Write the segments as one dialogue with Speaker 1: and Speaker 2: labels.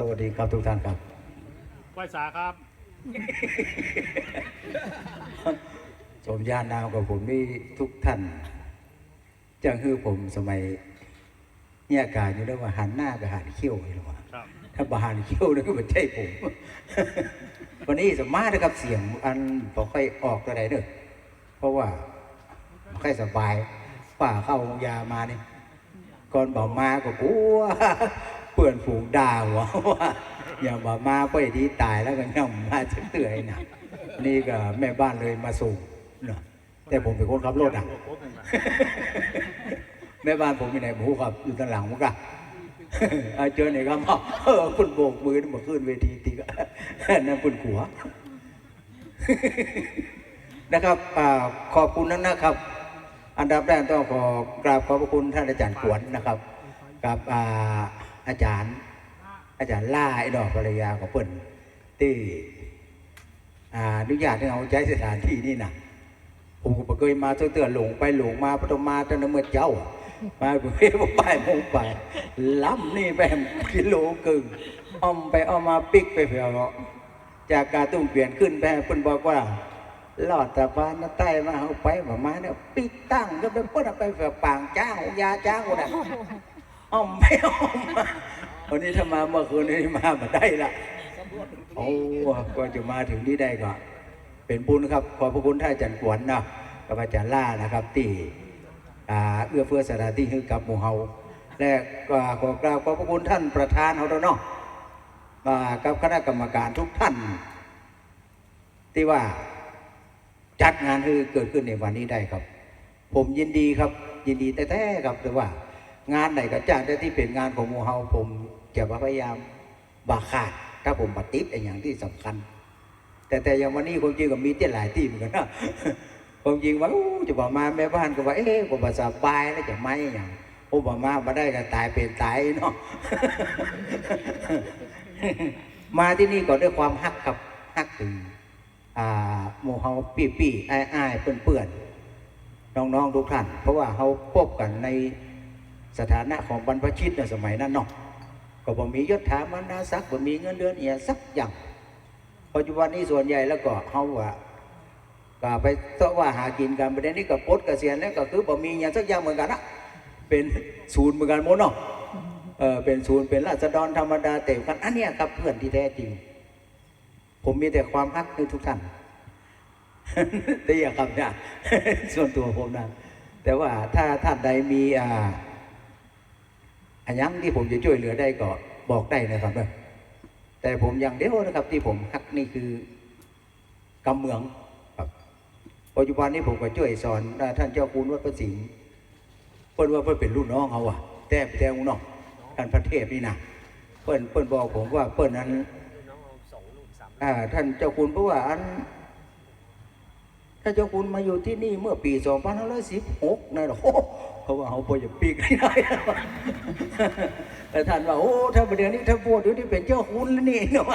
Speaker 1: สวัสดีครับทุกท่านครับ
Speaker 2: ไหวสาครับ
Speaker 1: สมญาตินามกับผมนี่ทุกท่านจังคือผมสมัยเนี่ยกายอยู่ได้ว่าหันหน้ากับหันเขี้ยวนี่หรอวะ
Speaker 2: ครับ
Speaker 1: ถ้าบหันเขี้ยวนี่ก็ไม่ใช่ผม วันนี้สมมานะครับเสียงอันพอค่อยออกตัวไหนเด้อเพราะว่าไม่ค่อยสบายป่าเข้าโรงยามานี่ก่อนบอกมาก็กลัว เปื่อนฝูงด่าหัวว่าอย่าบอกมาไปดีตายแล้วก็ย่อมมาจะเตื่อยนักนี่ก็แม่บ้านเลยมาส่งเนาะแต่ผมเป็นคนขับรถอะแม่บ้านผมอยู่ไหนผมครับอยู่ด้านหลังมั้งกะเจอไหนครับพ่อเออคุณโบกมือมาขึ้นเวทีตีก็นั่นคุณขัวนะครับขอบคุณนั้นนะครับ อันดับแรกต้องขอกราบขอบพระคุณท่านอาจารย์ขวนนะครับ กับอ่า อาจารย์ อาจารย์ล่าไอ้ดอกภรรยาของเปิ้นที่อ่าอนุญาตให้เอาใช้สถานที่นี่นะผมก็เคยมาเตือนหลงไปหลงมาปฐมมาตั้งแต่เมื่อเจ้า มาเพื่อไปโมงไปล้ำนี่ไปกิโลกึ่งอ้อมไปอ้อมมาปิกไปเผื่อเนาะจากการตุ้มเปลี่ยนขึ้นไปเพิ่นบอกว่าลอดตะบานนาใต้มาเอาไปประมาณเนี่ยปิดตั้งก็ไปพ่นไปเผื่อปางจ้างยาจ้างคนน่ะ อ้อมไปอ้อมมาวันนี้ถ้ามาเมื่อคืนนี้มามาได้ละโอ้ก็จะมาถึงนี่ได้ก็เป็นบุญครับ ขอบพระคุณท่านอาจารย์กวนนะกับอาจารย์ล่านะครับที่อาเอื้อเฟื้อสถานที่ให้กับหมู่เฮาและก็ขอกราบขอบพระคุณท่านประธานเฮาด้วยเนาะอ่ากับคณะกรรมการทุกท่าน ที่ว่าจัดงานให้เกิดขึ้นในวันนี้ได้ครับ ผมยินดีครับ ยินดีแท้ๆครับแต่ว่า งานไหนก็จ้างแต่ที่เป็นงานของมูเฮาผมจะพยายามบาขาด ถ้าผมปฏิบัติอย่างที่สำคัญ แต่แต่อย่างวันนี้คงจริงก็มีเจ้หลายที่เหมือนกันนะคงจริงว่าจะบอกมาแม่บ้านก็ว่าเอ๊ะผมภาษาบายแล้วจะไม่อย่างผมบอกมามาได้ก็ตายเป็นตายเนาะมาที่นี่ก็ด้วยความฮักกับฮักถึงอ่าหมู่เฮาปีปีๆอ้ายอ้ายเปื่อนเปื่อนน้องๆทุกท่านเพราะว่าเฮาพบกันใน สถานะของบรรพชิตในสมัยนั้นเนาะก็บ่มียศถาบรรดาศักดิ์บ่มีเงินเดือนเอียสักอย่างปัจจุบันนี้ส่วนใหญ่แล้วก็เฮาว่าก็ไปเสาะว่าหากินกันประเด็นนี้ก็ปลดเกษียณแล้วก็คือบ่มีอย่างสักอย่างเหมือนกันนะเป็นศูนย์เหมือนกันหมดเนาะเออเป็นศูนย์เป็นราษฎรธรรมดาเต็มกันอันเนี้ยครับเพื่อนที่แท้จริง ผมมีแต่ความรักในทุกท่านแต่อย่าคำเนี่ยส่วนตัวผมนะแต่ว่าถ้าท่านใดมีอ่า อันยังที่ผมจะช่วยเหลือได้ก็บอกได้นะครับเด้อแต่ผมอย่างเดียวนะครับ ที่ผมฮักนี่คือกำเมืองครับปัจจุบันนี้ผมก็ช่วยสอนอ่าท่านเจ้าคุณวัดประสิงห์เพิ่นว่าเพิ่นเป็นรุ่นน้องเขาอะแต่แต่งน้องท่านพระเทพนี่นะเพิ่นเพิ่นบอกผมว่าเพิ่นนั้นอ่าท่านเจ้าคุณเพราะว่าอันท่านเจ้าคุณมาอยู่ที่นี่เมื่อปี 2516นะโอ้ เขาว่าเขาพอจะปีกได้แต่ท่านว่าโอ้ถ้าประเดี๋ยวนี้ถ้าพูดเดี๋ยวนี้เป็นเจ้าคุณแล้วนี่เนาะ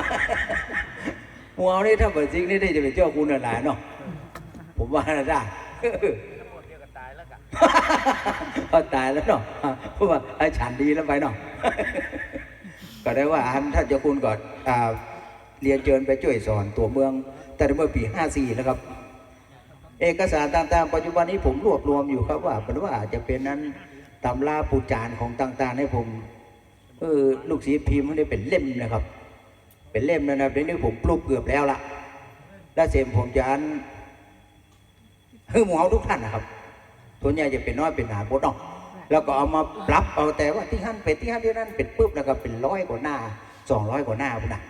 Speaker 1: หัวนี่ถ้าเปิดจริงนี่ได้จะเป็นเจ้าคุณอะไรเนาะผมว่าน่าได้ก็ตายแล้วเนาะเพราะว่าไอ้ฉันดีแล้วไปเนาะก็ได้ว่าท่านเจ้าคุณก่อนเรียนเชิญไปช่วยสอนตัวเมือง แต่เมื่อปี 54นะครับ เอกสารต่างๆ ปัจจุบันนี้ผมรวบรวมอยู่ครับว่าเป็นว่าอาจจะเป็นนั้นตำราปูจานของต่าง ๆ ให้ผมเออลูกศิษย์พิมพ์ให้ได้เป็นเล่มนะครับ เป็นเล่มนะครับเดี๋ยวนี้ผมปลูกเกือบแล้วละและเสร็จผมจะอันให้หมูเฮาทุกท่านนะครับส่วนใหญ่จะเป็นน้อยเป็นหนาบดเนาะแล้วก็เอามาปรับเอาแต่ว่าที่หั่นเป็ดที่หั่นที่นั่นเป็ดปุ๊บแล้วก็เป็นร้อยกว่าหน้าสองร้อยกว่าหน้าพุ่นนะ